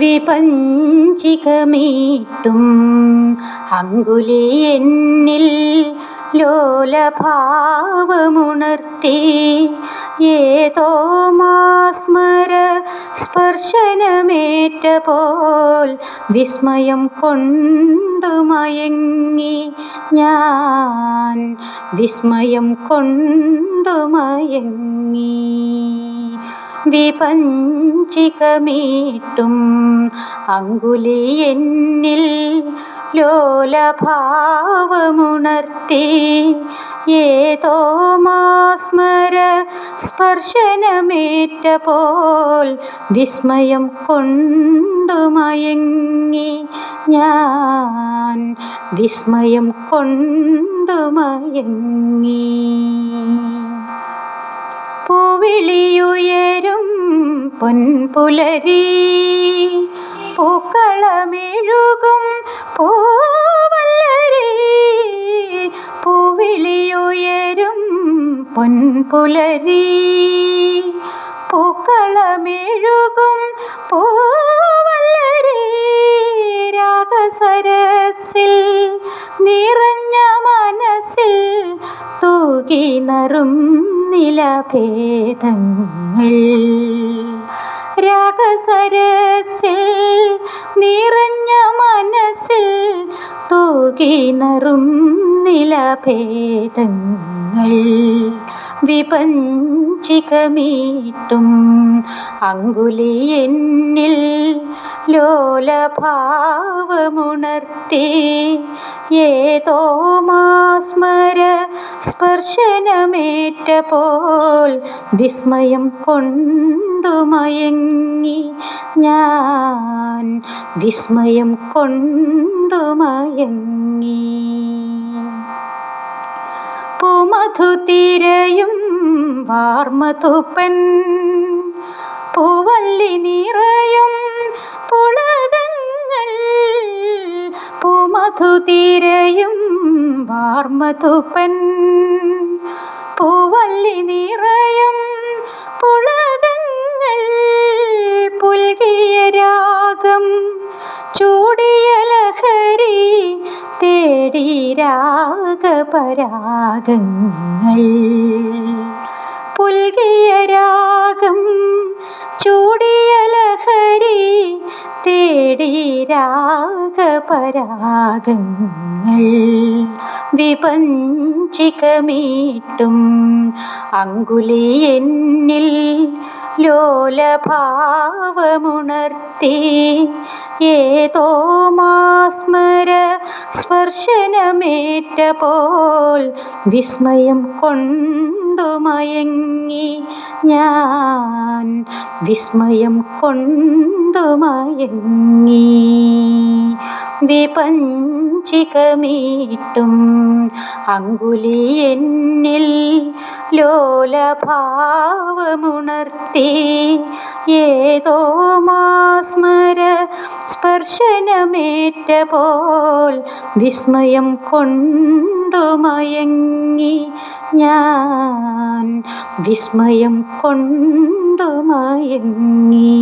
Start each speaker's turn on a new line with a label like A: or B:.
A: വിപഞ്ചികമീട്ടും അങ്കുലി എന്നിൽ ലോലഭാവമുണർത്തി ഏതോ മാസ്മര സ്പർശനമേറ്റ പോൽ വിസ്മയം കൊണ്ടു മയങ്ങി ഞാൻ വിസ്മയം കൊണ്ടു മയങ്ങി. വിപഞ്ചികമീട്ടും അങ്കുലി എന്നിൽ ലോലഭാവമുണർത്തി ഏതോ മാസ്മര സ്പർശനമേറ്റ പോൽ വിസ്മയം കൊണ്ടു മയങ്ങി ഞാൻ വിസ്മയം കൊണ്ടു മയങ്ങി. പൂവിളിയുയരും പൊൻപുലരി പൂക്കളമെഴുകും പൂവല്ലരി പൂവിളിയുയരും പൊൻപുലരി പൂക്കളമെഴുകും പൂവല്ലരി രാഗസരസിൽ നിറഞ്ഞ മനസ്സിൽ തൂകി നറും നിലഭേദങ്ങൾ. രാഗസരസിൽ നിറഞ്ഞ മനസ്സിൽ തൂകി നറും നിലഭേദങ്ങൾ വിപഞ്ചികമീട്ടും അങ്കുലി എന്നിൽ ലോലഭാവമുണർത്തി ഏതോ മാസ്മര സ്പർശനമേറ്റ പോൽ വിസ്മയം കൊണ്ടു മയങ്ങി. ഞാൻ വിസ്മയം കൊണ്ടു മയങ്ങി. പൂമധു തീരയും വാർമതുപ്പൻ പൂവല്ലി നിറയും പൂമധു വാർമതുപ്പൻ പൂവല്ലി നിറയും പുളകങ്ങൾ പുൽകിയ രാഗം. ചൂടിയ ലഹരി തേടി രാഗപരാഗങ്ങൾ. പുൽകിയ രാഗം ചൂടിയ ലഹരി തേടി രാഗപരാഗങ്ങൾ വിപഞ്ചികമീട്ടും അങ്കുലി എന്നിൽ ഏതോ മാസ്മര സ്പർശനമേറ്റ പോൽ വിസ്മയം കൊണ്ടു മയങ്ങി. ഞാൻ വിസ്മയം കൊണ്ടു മയങ്ങി. വിപഞ്ചികമീട്ടും അങ്കുലി എന്നിൽ ലോലഭാവമുണർത്തി. ഏതോ മാസ്മര സ്പർശനമേറ്റ പോൽ വിസ്മയം കൊണ്ടു മയങ്ങി ഞാൻ വിസ്മയം കൊണ്ടു മയങ്ങി.